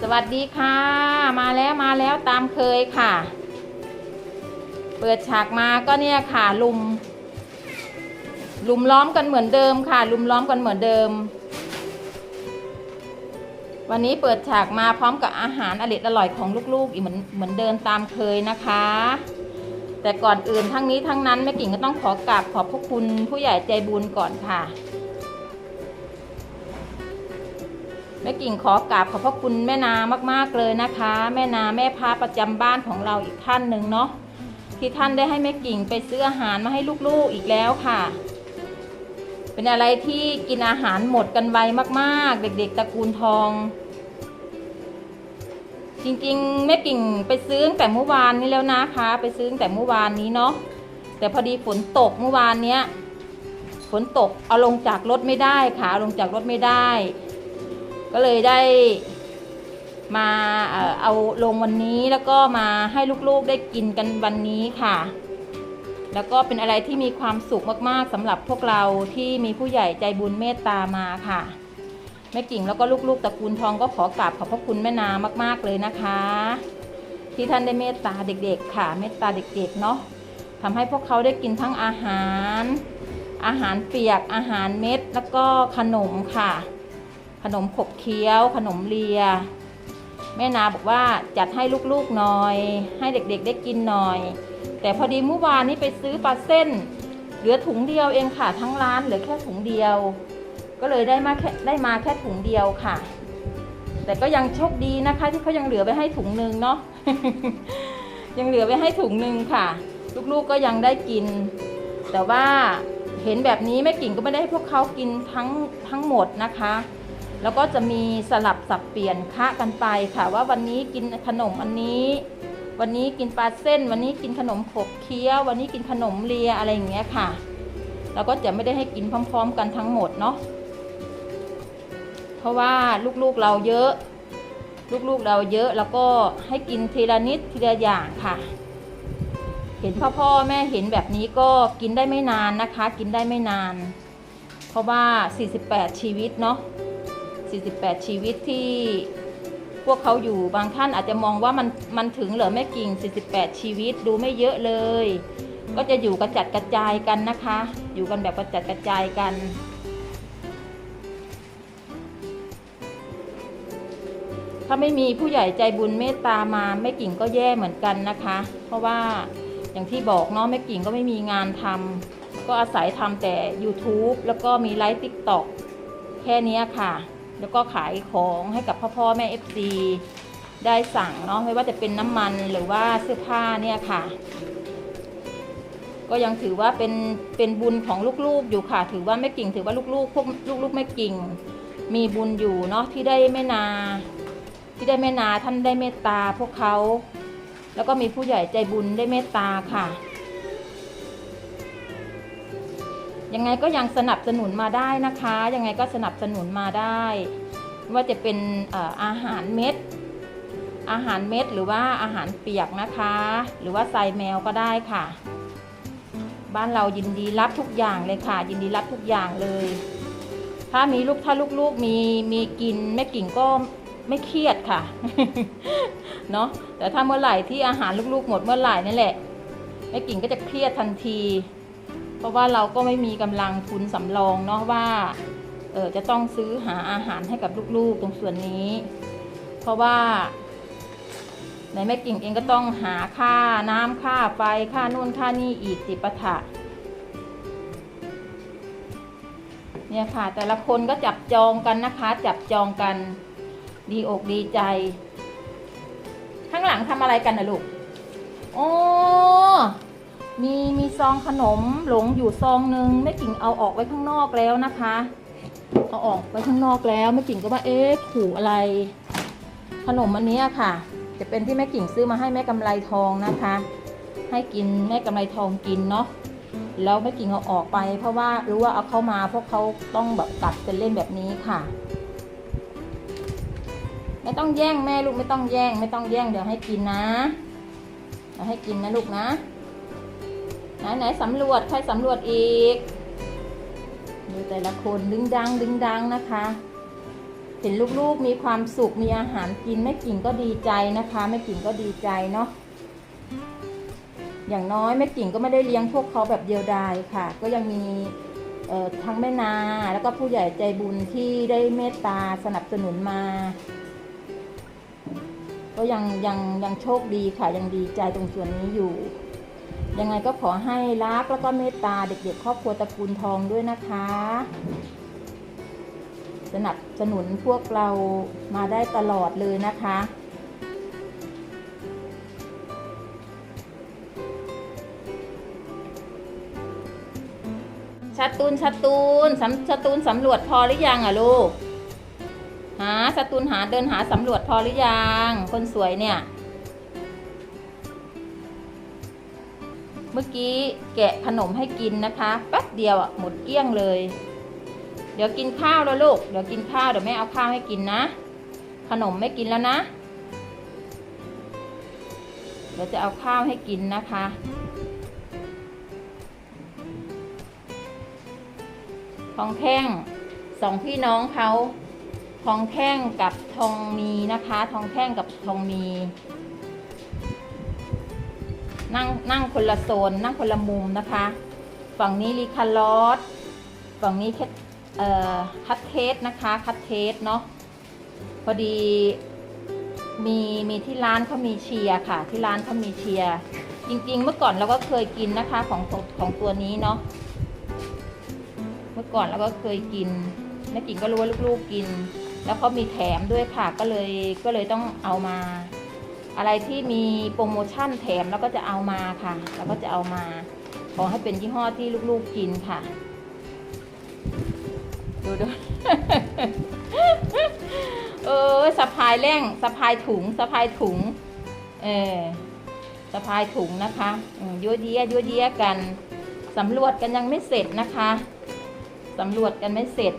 สวัสดีค่ะ มาแล้วมาแล้วตามเคยค่ะ เปิดฉากมาก็เนี่ยค่ะลุม ลุมล้อมกันเหมือนเดิมค่ะ ลุมล้อมกันเหมือนเดิม วันนี้เปิดฉากมาพร้อมกับอาหารอร่อยอร่อยของลูกๆอีกเหมือนเหมือนเดิมตามเคยนะคะ แต่ก่อนอื่นทั้งนี้ทั้งนั้นแม่กิ่งก็ต้องขอกราบขอบพระคุณผู้ใหญ่ใจบุญก่อนค่ะ แม่กิ่งขอกราบขอบพระคุณแม่นามาก ๆเลยนะคะ แม่นาแม่พาประจำบ้านของเราอีกท่านหนึ่งเนาะที่ท่านได้ให้แม่กิ่งไปซื้ออาหารมาให้ลูกๆอีกแล้วค่ะ เป็นอะไรที่กินอาหารหมดกันไวมากๆ เด็กๆตระกูลทอง จริงๆแม่กิ่งไปซื้อตั้งแต่เมื่อวานนี้แล้วนะคะ ไปซื้อตั้งแต่เมื่อวานนี้เนาะแต่พอดีฝนตกเมื่อวานเนี้ยฝนตกเอาลงจากรถไม่ได้ค่ะเอาลงจากรถไม่ได้ ก็เลยได้มาเอ่อเอาลงวันนี้แล้วก็มาให้ลูกๆได้กินกันวันนี้ค่ะ แล้วก็เป็นอะไรที่มีความสุขมากๆสำหรับพวกเราที่มีผู้ใหญ่ใจบุญเมตตามาค่ะแม่กิ่งแล้วก็ลูกๆตระกูลทองก็ขอกราบขอบพระคุณแม่นามากๆเลยนะคะ ที่ท่านได้เมตตาเด็กๆ ค่ะ เมตตาเด็กๆเนาะทำให้พวกเขาได้กินทั้งอาหาร อาหารเปียกอาหารเม็ดแล้วก็ขนมค่ะ ขนมขบเคี้ยว ขนมเลีย แม่นาบอกว่าจัดให้ลูกๆหน่อย ให้เด็กๆได้กินหน่อย แต่พอดีเมื่อวานนี้ไปซื้อปลาเส้น เหลือถุงเดียวเองค่ะทั้งร้านเหลือแค่ถุงเดียว ก็เลยได้มาแค่ได้มาแค่ถุงเดียวค่ะ แต่ก็ยังโชคดีนะคะที่เขายังเหลือไว้ให้ถุงหนึ่งเนาะยังเหลือไว้ให้ถุงหนึ่งค่ะ ลูกๆก็ยังได้กิน แต่ว่าเห็นแบบนี้แม่กิ่งก็ไม่ได้ให้พวกเขากินทั้งทั้งหมดนะคะ แล้วก็จะมีสลับสับเปลี่ยนคะกันไปค่ะว่าวันนี้กินขนมอันนี้ วันนี้กินปลาเส้น วันนี้กินขนมขบเคี้ยว วันนี้กินขนมเลียอะไรอย่างเงี้ยค่ะ แล้วก็จะไม่ได้ให้กินพร้อม ๆ กันทั้งหมดเนาะเพราะว่าลูกๆเราเยอะ ลูกๆเราเยอะแล้วก็ให้กินทีละนิดทีละอย่างค่ะเห็นพ่อพ่อแม่เห็นแบบนี้ก็กินได้ไม่นานนะคะ กินได้ไม่นาน เพราะว่า 48 ชีวิตเนาะ 48 ชีวิตที่พวกเขาอยู่บางท่านอาจจะมองว่ามันมันถึงเหรอแม่กิ่ง 48 ชีวิตดูไม่เยอะเลย ก็จะอยู่กระจัดกระจายกันนะคะ อยู่กันแบบกระจัดกระจายกัน ถ้าไม่มีผู้ใหญ่ใจบุญเมตตามาแม่กิ่งก็แย่เหมือนกันนะคะ เพราะว่าอย่างที่บอกเนาะแม่กิ่งก็ไม่มีงานทำก็อาศัยทำแต่ YouTube แล้วก็มีไลฟ์ติ๊กต็อกแค่นี้ค่ะ แล้วก็ขายของให้กับพ่อพ่อแม่ FC ได้สั่งเนาะไม่ว่าจะเป็นน้ำมันหรือว่าเสื้อผ้าเนี่ยค่ะ ก็ยังถือว่าเป็นเป็นบุญของลูกๆอยู่ค่ะ ถือว่าแม่กิ่ง ถือว่าลูกๆพวกลูกๆแม่กิ่ง มีบุญอยู่เนาะที่ได้แม่นา ที่ได้แม่นาท่านได้เมตตาพวกเขา แล้วก็มีผู้ใหญ่ใจบุญได้เมตตาค่ะ ยังไงก็ยังสนับสนุนมาได้นะคะ ยังไงก็สนับสนุนมาได้ ว่าจะเป็นอาหารเม็ด อาหารเม็ดหรือว่าอาหารเปียกนะคะ หรือว่าใส่แมวก็ได้ค่ะ บ้านเรายินดีรับทุกอย่างเลยค่ะ ยินดีรับทุกอย่างเลย ถ้ามีลูกถ้าลูกๆมีมีกินแม่กิ่งก็ไม่เครียดค่ะเนาะแต่ถ้าเมื่อไหร่ที่อาหารลูกๆหมดเมื่อไหร่นั่นแหละแม่กิ่งก็จะเครียดทันที ราะว่าเราก็ไม่มีกำลังทุนสำรองเนาะว่าเออจะต้องซื้อหาอาหารให้กับลูกๆตรงส่วนนี้ เพราะว่าในแม่กิ่งเองก็ต้องหาค่าน้ำค่าไฟค่านู่นค่านี่อีกจิปาถะเนี่ยค่ะแต่ละคนก็จับจองกันนะคะ จับจองกันดีอกดีใจ ข้างหลังทำอะไรกันนะลูก โอ้ มีมีซองขนมหลงอยู่ซองหนึ่งแม่กิ่งเอาออกไว้ข้างนอกแล้วนะคะ เอาออกไว้ข้างนอกแล้วแม่กิ่งก็ว่าเอ๊ะขู่อะไร ขนมอันนี้ค่ะ จะเป็นที่แม่กิ่งซื้อมาให้แม่กำไรทองนะคะ ให้กินแม่กำไรทองกินเนาะแล้วแม่กิ่งเอาออกไป เพราะว่ารู้ว่าเอาเข้ามาพวกเขาต้องแบบตัดเป็นเล่นแบบนี้ค่ะ ไม่ต้องแย่งแม่ลูกไม่ต้องแย่ง ไม่ต้องแย่งเดี๋ยวให้กินนะเดี๋ยวให้กินนะลูกนะ ไหนไหนสำรวจใครสำรวจอีกดูแต่ละคนดึงดังดึงดังนะคะ เห็นลูกๆมีความสุขมีอาหารกินแม่กิ่งก็ดีใจนะคะแม่กิ่งก็ดีใจเนาะอย่างน้อยแม่กิ่งก็ไม่ได้เลี้ยงพวกเขาแบบเดียวดายค่ะ ก็ยังมีทั้งแม่นาแล้วก็ผู้ใหญ่ใจบุญที่ได้เมตตาสนับสนุนมา ก็ยังยังยังโชคดีค่ะยังดีใจตรงส่วนนี้อยู่ ยังไงก็ขอให้รักแล้วก็เมตตาเด็กๆ ครอบครัวตระกูลทองด้วยนะคะ สนับสนุนพวกเรามาได้ตลอดเลยนะคะ ชัตูนชัตูนสำชัตูนสำรวจพอหรือยังอะลูก หาชัตูนหาเดินหาสำรวจพอหรือยัง คนสวยเนี่ย เมื่อกี้แกะขนมให้กินนะคะแป๊บเดียวอะหมดเกลี้ยงเลย เดี๋ยวกินข้าวแล้วลูกเดี๋ยวกินข้าวเดี๋ยวแม่เอาข้าวให้กินนะ ขนมไม่กินแล้วนะเดี๋ยวจะเอาข้าวให้กินนะคะทองแท่งสองพี่น้องเขาทองแท่งกับทองมีนะคะ ทองแท่งกับทองมี นั่งนั่งคนละโซน นั่งคนละมุมนะคะ ฝั่งนี้รีคาร์ลอสฝั่งนี้แคทเอ่อคัตเทสนะคะคัตเทสเนาะพอดีมีมีที่ร้านเขามีเชียร์ค่ะ ที่ร้านเขามีเชียร์จริง ๆ เมื่อก่อนเราก็เคยกินนะคะของของของตัวนี้เนาะเมื่อก่อนเราก็เคยกินแม่กิ่งก็รู้ว่าลูกๆกิน แล้วเขามีแถมด้วยค่ะก็เลยก็เลยต้องเอามา อะไรที่มีโปรโมชั่นแถมแล้วก็จะเอามาค่ะแล้วก็จะเอามาขอให้เป็นยี่ห้อที่ลูกๆกินค่ะ ดูดูเออสะพายแร่งสะพายถุงสะพายถุง เออสะพายถุงนะคะยั่วเยี้ยยั่วเยี้ยกันสำรวจกันยังไม่เสร็จนะคะสำรวจกันไม่เสร็จ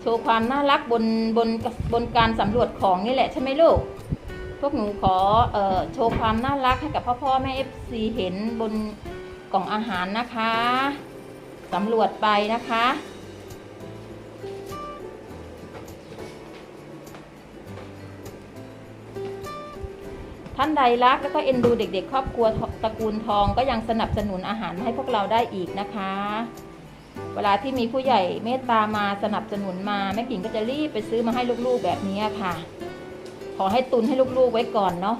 โชว์ความน่ารักบนบนบนการสำรวจของนี่แหละใช่ไหมลูก พวกหนูขอออโชว์ความน่ารักให้กับพ่อพ่อแม่เอฟซีเห็นบนกล่องอาหารนะคะสำรวจไปนะคะท่านใดรักแล้วก็เอ็นดูเด็กๆ ครอบครัวตระกูลทองก็ยังสนับสนุนอาหารให้พวกเราได้อีกนะคะ เวลาที่มีผู้ใหญ่เมตตามาสนับสนุนมาแม่กิ่งก็จะรีบไปซื้อมาให้ลูกๆแบบนี้ค่ะ ขอให้ตุนให้ลูกๆไว้ก่อนเนาะ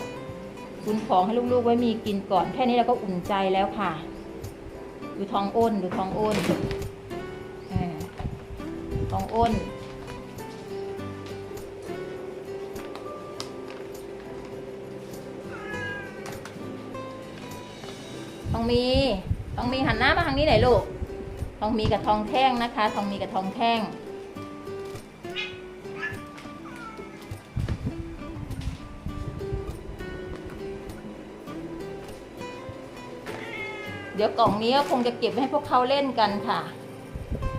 ตุนของให้ลูกๆไว้มีกินก่อน แค่นี้เราก็อุ่นใจแล้วค่ะ ดูทองอ้นดูทองอ้นอทองอ้นทองมีทองมีหันหน้ามาทางนี้หน่อยลูกทองมีกับทองแท่งนะคะ ทองมีกับทองแท่ง เดี๋ยวกล่องนี้ก็คงจะเก็บไว้ให้พวกเขาเล่นกันค่ะ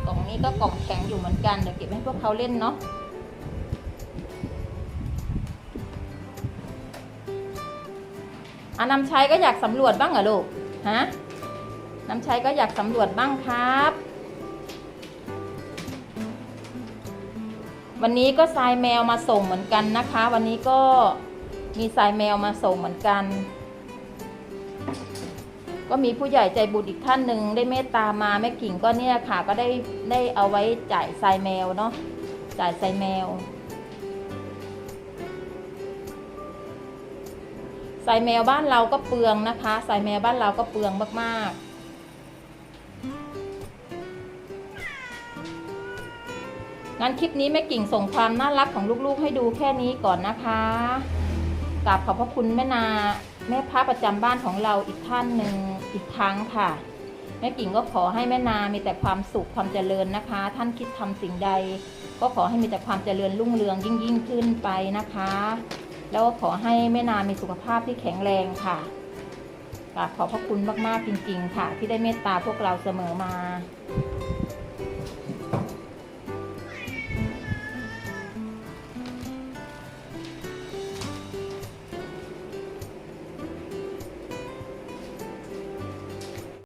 กล่องนี้ก็กล่องแข็งอยู่เหมือนกันเดี๋ยวเก็บไว้ให้พวกเขาเล่นเนาะอาน้ำชัยก็อยากสำรวจบ้างเหรอลูก ฮะน้ำชัยก็อยากสำรวจบ้างครับ วันนี้ก็ทรายแมวมาส่งเหมือนกันนะคะ วันนี้ก็มีทรายแมวมาส่งเหมือนกัน ก็มีผู้ใหญ่ใจบุญอีกท่านหนึ่งได้เมตตามาแม่กิ่งก็เนี่ยค่ะ ก็ได้ได้เอาไว้จ่ายทรายแมวเนาะจ่ายทรายแมวสายแมวบ้านเราก็เปลืองนะคะสายแมวบ้านเราก็เปลืองมากๆงั้นคลิปนี้แม่กิ่งส่งความน่ารักของลูกๆ ให้ดูแค่นี้ก่อนนะคะกราบขอบพระคุณแม่นา แม่พระประจำบ้านของเราอีกท่านหนึ่งอีกครั้งค่ะ แม่กิ่งก็ขอให้แม่นามีแต่ความสุขความเจริญนะคะ ท่านคิดทำสิ่งใด ก็ขอให้มีแต่ความเจริญรุ่งเรืองยิ่งยิ่งขึ้นไปนะคะ แล้วก็ขอให้แม่นามีสุขภาพที่แข็งแรงค่ะกราบขอบพระคุณมากๆจริง ๆ ค่ะ ที่ได้เมตตาพวกเราเสมอมา